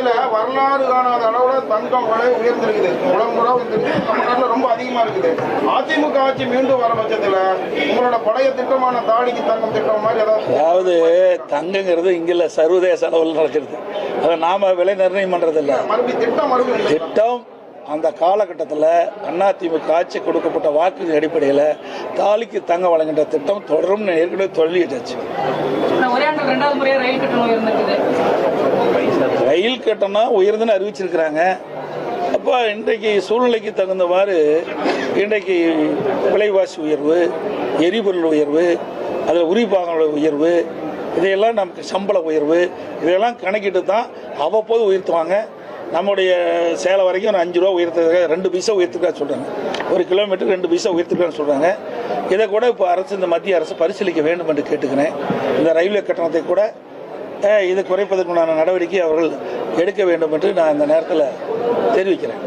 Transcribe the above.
இதுல வரலாறு காணாத அளவுல தங்கம் விலை உயர்ந்திருக்குது. உலகம் கூட உயர்ந்திருக்கு. தமிழ்நாட்டுல ரொம்ப அதிகமா இருக்குது. அதிமுக ஆட்சி மீண்டும் வர பட்சத்துல உங்களோட பழைய திட்டமான தாலிக்கு தங்கம் திட்டம் மாதிரி ஏதாவது அதாவது தங்கங்கிறது இங்கில்ல சர்வதேச அளவில் நடக்கிறது. அதை நாம விலை நிர்ணயம் பண்றதில்ல. மறுபடியும் திட்டம் மறுபடியும் திட்டம் அந்த காலகட்டத்தில் அதிமுக ஆட்சி கொடுக்கப்பட்ட வாக்கு அடிப்படையில் தாலிக்கு தங்க வழங்குகின்ற திட்டம் தொடரும் ஏற்கனவே தொழிலிட்டாச்சு நான் ஒரே ஆண்டு ரெண்டாவது முறையா ரயில் கட்டணம் உயர்ந்துன்னு அறிவிச்சிருக்கிறாங்க. அப்போ இன்றைக்கு சூழ்நிலைக்கு தகுந்தவாறு இன்றைக்கு விலைவாசி உயர்வு எரிபொருள் உயர்வு அதில் உரிபாகங்கள உயர்வு இதையெல்லாம் நமக்கு சம்பள உயர்வு இதையெல்லாம் கணக்கிட்டு தான் அவ்வப்போது உயர்த்துவாங்க. நம்முடைய சேலை வரைக்கும் ஒரு அஞ்சு ரூபா உயர்த்துறதுக்காக ரெண்டு பைசா உயர்த்துக்கா சொல்கிறாங்க ஒரு கிலோமீட்டருக்கு ரெண்டு பைசா உயர்த்துக்கான்னு சொல்கிறாங்க இதை கூட இப்போ அரசு இந்த மத்திய அரசு பரிசீலிக்க வேண்டும் என்று கேட்டுக்கிறேன். இந்த ரயில்வே கட்டணத்தை கூட இது குறைப்பதற்குண்டான நடவடிக்கை அவர்கள் எடுக்க வேண்டும் என்று நான் இந்த நேரத்தில் தெரிவிக்கிறேன்.